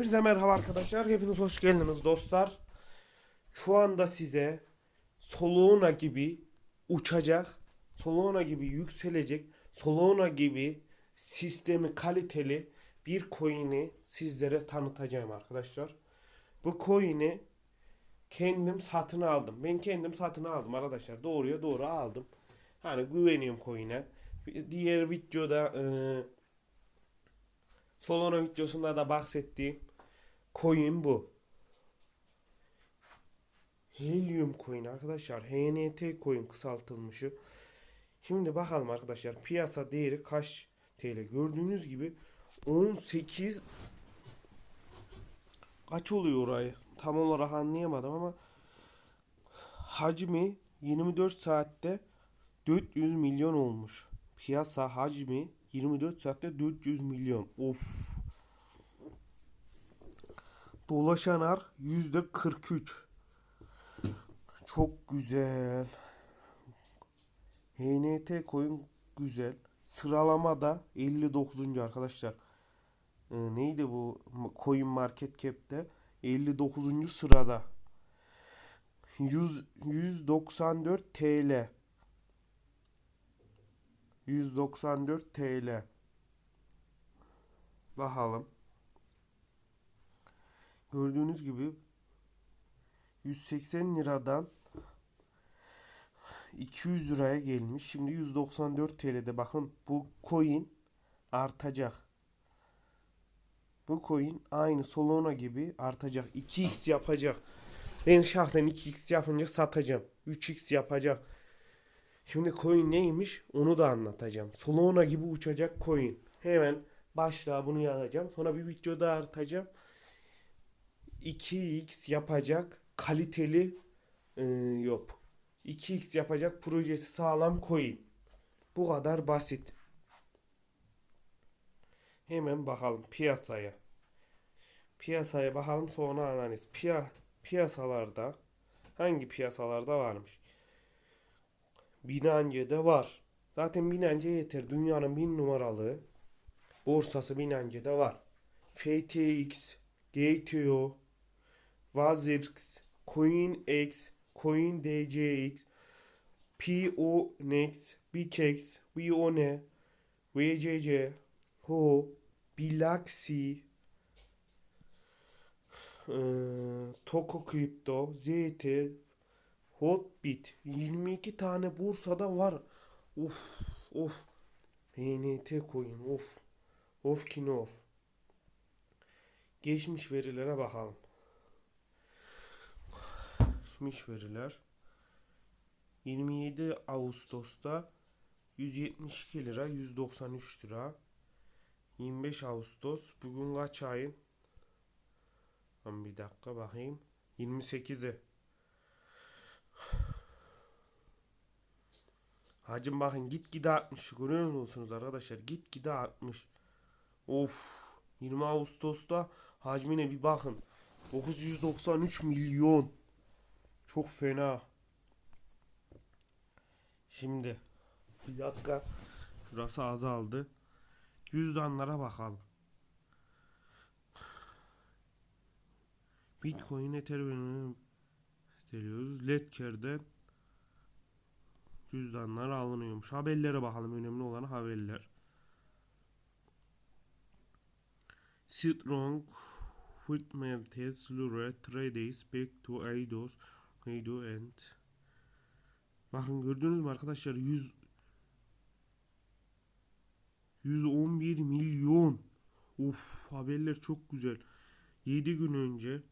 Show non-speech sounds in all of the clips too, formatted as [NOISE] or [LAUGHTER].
Hepinize merhaba arkadaşlar. Hepiniz hoş geldiniz dostlar. Şu anda size Solana gibi uçacak, Solana gibi yükselecek, Solana gibi sistemi kaliteli bir coin'i sizlere tanıtacağım arkadaşlar. Bu coin'i kendim satın aldım. Ben kendim satın aldım arkadaşlar. Doğruya doğru aldım. Hani güveniyorum coin'e. Diğer videoda eee Solana videosunda da bahsettiğim coin bu. Helium coin arkadaşlar. HNT coin kısaltılmışı. Şimdi bakalım arkadaşlar piyasa değeri kaç TL? Gördüğünüz gibi 18 kaç oluyor orayı? Tam olarak anlayamadım ama hacmi 24 saatte 400 milyon olmuş. Piyasa hacmi 24 saatte 400 milyon. Of. Dolaşan ark yüzde 43. Çok güzel. HNT coin güzel. Sıralamada 59. arkadaşlar. Ee, neydi bu coin market cap'te 59. sırada. 100 194 TL. 194 TL. Bakalım. Gördüğünüz gibi 180 liradan 200 liraya gelmiş. Şimdi 194 TL'de bakın bu coin artacak. Bu coin aynı Solana gibi artacak. 2x yapacak. Ben şahsen 2x yapınca satacağım. 3x yapacak. Şimdi coin neymiş onu da anlatacağım. Solana gibi uçacak coin. Hemen başlığa bunu yazacağım. Sonra bir video daha atacağım. 2x yapacak kaliteli e, yok. 2x yapacak projesi sağlam coin. Bu kadar basit. Hemen bakalım piyasaya. Piyasaya bakalım sonra analiz. Piya piyasalarda hangi piyasalarda varmış? Binance'de var. Zaten Binance yeter. Dünyanın bin numaralı borsası Binance'de var. FTX, GTO, Wazirx, CoinX, CoinDJX, PONEX, BKX, Vione, VCC, Ho, Bilaxi, eee, Toko Crypto, ZT, Hotbit 22 tane bursada var. Of of. HNT coin of. Of ki ne of. Geçmiş verilere bakalım. Geçmiş veriler. 27 Ağustos'ta 172 lira 193 lira. 25 Ağustos bugün kaç ayın? Bir dakika bakayım. 28'i. Hacım bakın git gide artmış. Görüyor musunuz arkadaşlar? Git gide artmış. Of. 20 Ağustos'ta hacmine bir bakın. 993 milyon. Çok fena. Şimdi bir dakika. Şurası azaldı. Cüzdanlara bakalım. Bitcoin, Ethereum geliyoruz. Letker'den cüzdanlar alınıyormuş. Haberlere bakalım. Önemli olan haberler. Strong Footmertes Lure Trades Back to Eidos Eido and Bakın gördünüz mü arkadaşlar? 100 111 milyon. Uf haberler çok güzel. 7 gün önce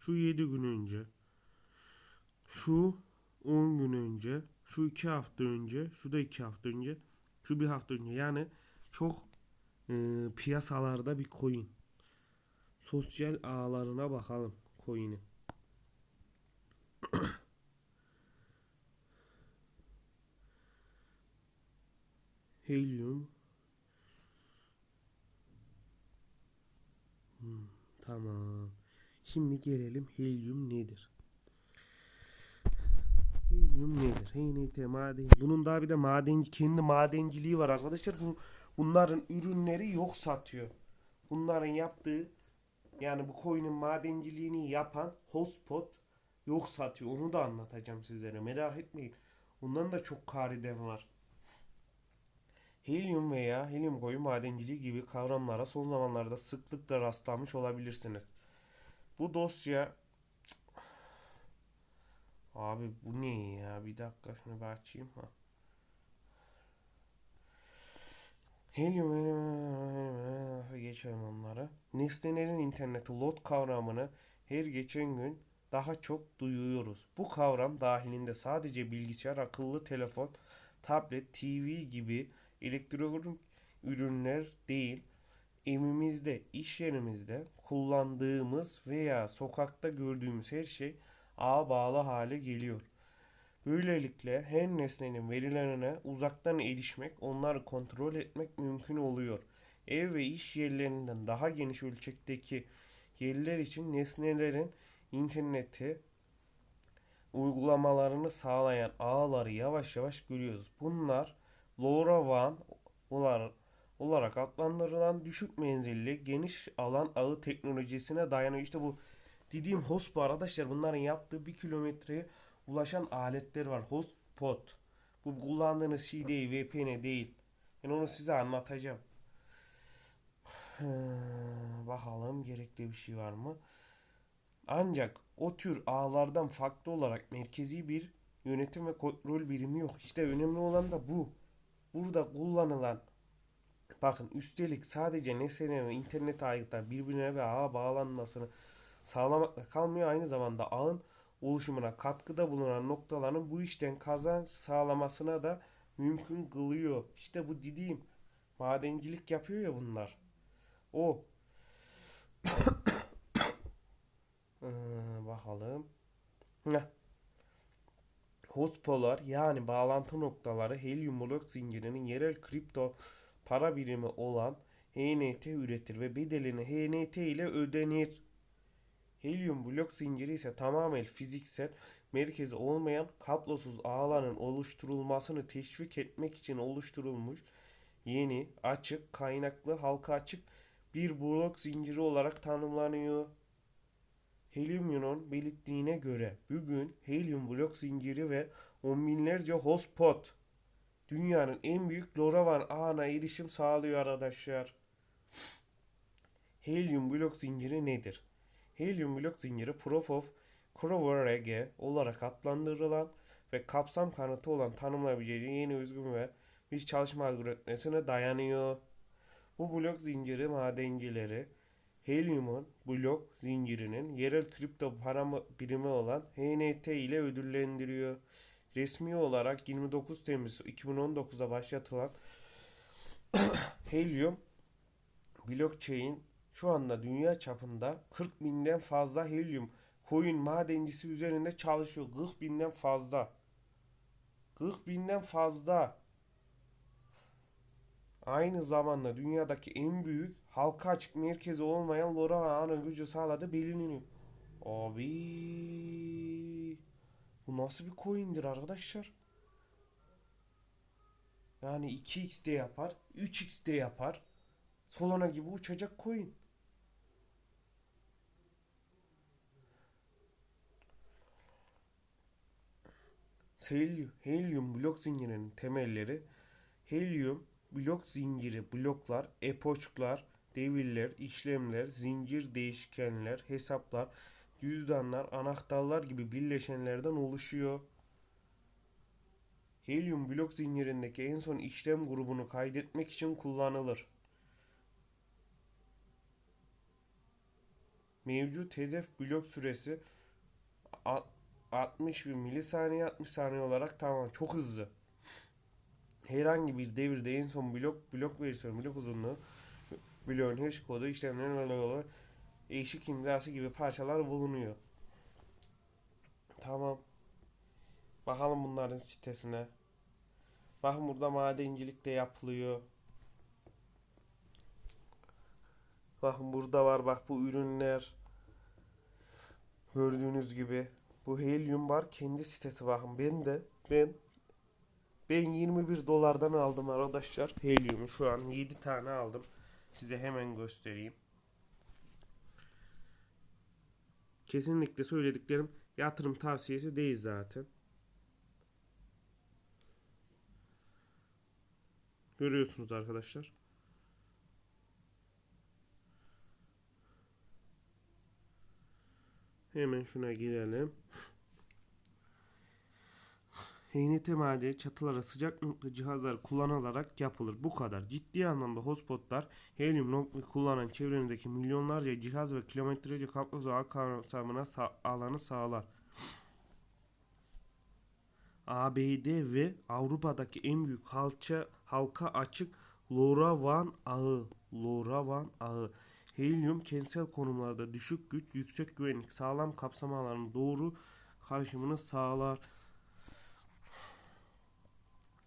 şu 7 gün önce şu 10 gün önce şu 2 hafta önce şu da 2 hafta önce şu bir hafta önce. Yani çok e, piyasalarda bir coin. Sosyal ağlarına bakalım coin'in [COUGHS] Helium Hmm, tamam. Şimdi gelelim helyum nedir? Helyum nedir? HNT maden. Bunun daha bir de maden kendi madenciliği var arkadaşlar. Bu, bunların ürünleri yok satıyor. Bunların yaptığı Yani bu coin'in madenciliğini yapan Hotspot yok satıyor. Onu da anlatacağım sizlere. Merak etmeyin. Bundan da çok kariden var. Helium veya helium koyu madenciliği gibi kavramlara son zamanlarda sıklıkla rastlamış olabilirsiniz. Bu dosya Abi bu ne ya? Bir dakika şunu bir açayım ha. Helium nasıl geçelim onları. Nesnelerin interneti lot kavramını her geçen gün daha çok duyuyoruz. Bu kavram dahilinde sadece bilgisayar, akıllı telefon, tablet, TV gibi elektronik ürünler değil, evimizde, iş yerimizde kullandığımız veya sokakta gördüğümüz her şey ağa bağlı hale geliyor. Böylelikle her nesnenin verilerine uzaktan erişmek, onları kontrol etmek mümkün oluyor. Ev ve iş yerlerinden daha geniş ölçekteki yerler için nesnelerin interneti uygulamalarını sağlayan ağları yavaş yavaş görüyoruz. Bunlar LoRaWAN olarak, adlandırılan düşük menzilli geniş alan ağı teknolojisine dayanıyor. İşte bu dediğim hospo arkadaşlar bunların yaptığı bir kilometreye ulaşan aletler var. Hotspot. Bu kullandığınız şey değil, VPN değil. Ben onu size anlatacağım. [SIGHS] Bakalım gerekli bir şey var mı? Ancak o tür ağlardan farklı olarak merkezi bir yönetim ve kontrol birimi yok. İşte önemli olan da bu. Burada kullanılan bakın üstelik sadece nesnelerin internet ayakta birbirine ve ağa bağlanmasını sağlamakla kalmıyor. Aynı zamanda ağın oluşumuna katkıda bulunan noktaların bu işten kazanç sağlamasına da mümkün kılıyor. İşte bu dediğim madencilik yapıyor ya bunlar. O. Ee, bakalım. Heh. Hospolar yani bağlantı noktaları helyum blok zincirinin yerel kripto para birimi olan HNT üretir ve bedelini HNT ile ödenir. Helyum blok zinciri ise tamamen fiziksel, merkezi olmayan kablosuz ağların oluşturulmasını teşvik etmek için oluşturulmuş yeni, açık, kaynaklı, halka açık bir blok zinciri olarak tanımlanıyor. Helium'un belirttiğine göre bugün helyum blok zinciri ve on binlerce hotspot dünyanın en büyük LoRaWAN ağına erişim sağlıyor arkadaşlar. Helyum blok zinciri nedir? Helyum blok zinciri Proof of Coverage olarak adlandırılan ve kapsam kanıtı olan tanımlayabileceği yeni özgün ve bir çalışma algoritmasına dayanıyor. Bu blok zinciri madencileri Helium'un blok zincirinin yerel kripto para birimi olan HNT ile ödüllendiriyor. Resmi olarak 29 Temmuz 2019'da başlatılan [COUGHS] Helium blockchain şu anda dünya çapında 40 binden fazla Helium coin madencisi üzerinde çalışıyor. 40 binden fazla. 40 binden fazla. Aynı zamanda dünyadaki en büyük halka açık merkezi olmayan LoRa ağının gücü sağladı biliniyor. Abi bu nasıl bir coin'dir arkadaşlar? Yani 2x de yapar, 3x de yapar. Solana gibi uçacak coin. Helium, Helium blok zincirinin temelleri Helium blok zinciri bloklar, epoçlar, devirler, işlemler, zincir değişkenler, hesaplar, cüzdanlar, anahtarlar gibi bileşenlerden oluşuyor. Helium blok zincirindeki en son işlem grubunu kaydetmek için kullanılır. Mevcut hedef blok süresi 60 bin milisaniye 60 saniye olarak tamam çok hızlı. Herhangi bir devirde en son blok blok versiyonu blok uzunluğu bloğun hash kodu işlemlerin eşik imzası gibi parçalar bulunuyor. Tamam. Bakalım bunların sitesine. Bakın burada madencilik de yapılıyor. Bakın burada var bak bu ürünler. Gördüğünüz gibi. Bu Helium var kendi sitesi bakın. Ben de ben ben 21 dolardan aldım arkadaşlar. Helium'u şu an 7 tane aldım. Size hemen göstereyim. Kesinlikle söylediklerim yatırım tavsiyesi değil zaten. Görüyorsunuz arkadaşlar. Hemen şuna girelim. HNT madeni çatılara sıcak nokta cihazlar kullanılarak yapılır. Bu kadar. Ciddi anlamda hotspotlar helyum nokta kullanan çevrenizdeki milyonlarca cihaz ve kilometrece kablosu ağ kapsamına sa- alanı sağlar. ABD ve Avrupa'daki en büyük halça, halka açık LoRaWAN ağı. LoRaWAN ağı. Helyum kentsel konumlarda düşük güç, yüksek güvenlik, sağlam kapsam alanının doğru karışımını sağlar.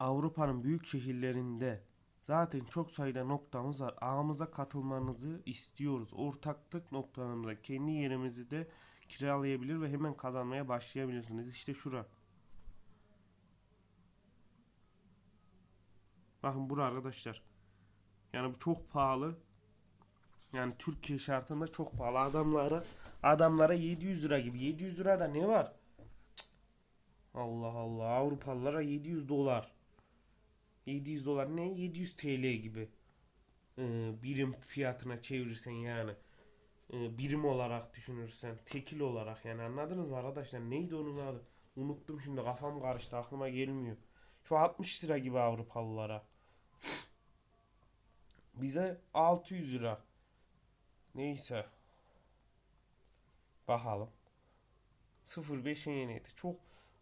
Avrupa'nın büyük şehirlerinde zaten çok sayıda noktamız var. Ağımıza katılmanızı istiyoruz. Ortaklık noktalarımızda kendi yerimizi de kiralayabilir ve hemen kazanmaya başlayabilirsiniz. İşte şura. Bakın bura arkadaşlar. Yani bu çok pahalı. Yani Türkiye şartında çok pahalı. Adamlara adamlara 700 lira gibi. 700 lirada ne var? Allah Allah. Avrupalılara 700 dolar. 700 dolar ne? 700 TL gibi. Ee, birim fiyatına çevirirsen yani. Ee, birim olarak düşünürsen. Tekil olarak yani anladınız mı arkadaşlar? Neydi onun adı? Unuttum şimdi kafam karıştı aklıma gelmiyor. Şu 60 lira gibi Avrupalılara. Bize 600 lira. Neyse. Bakalım. 05 yeniydi. Çok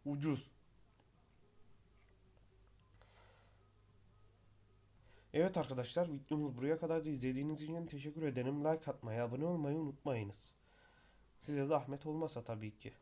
ucuz. Evet arkadaşlar videomuz buraya kadar da izlediğiniz için teşekkür ederim. Like atmayı, abone olmayı unutmayınız. Size zahmet olmasa tabii ki.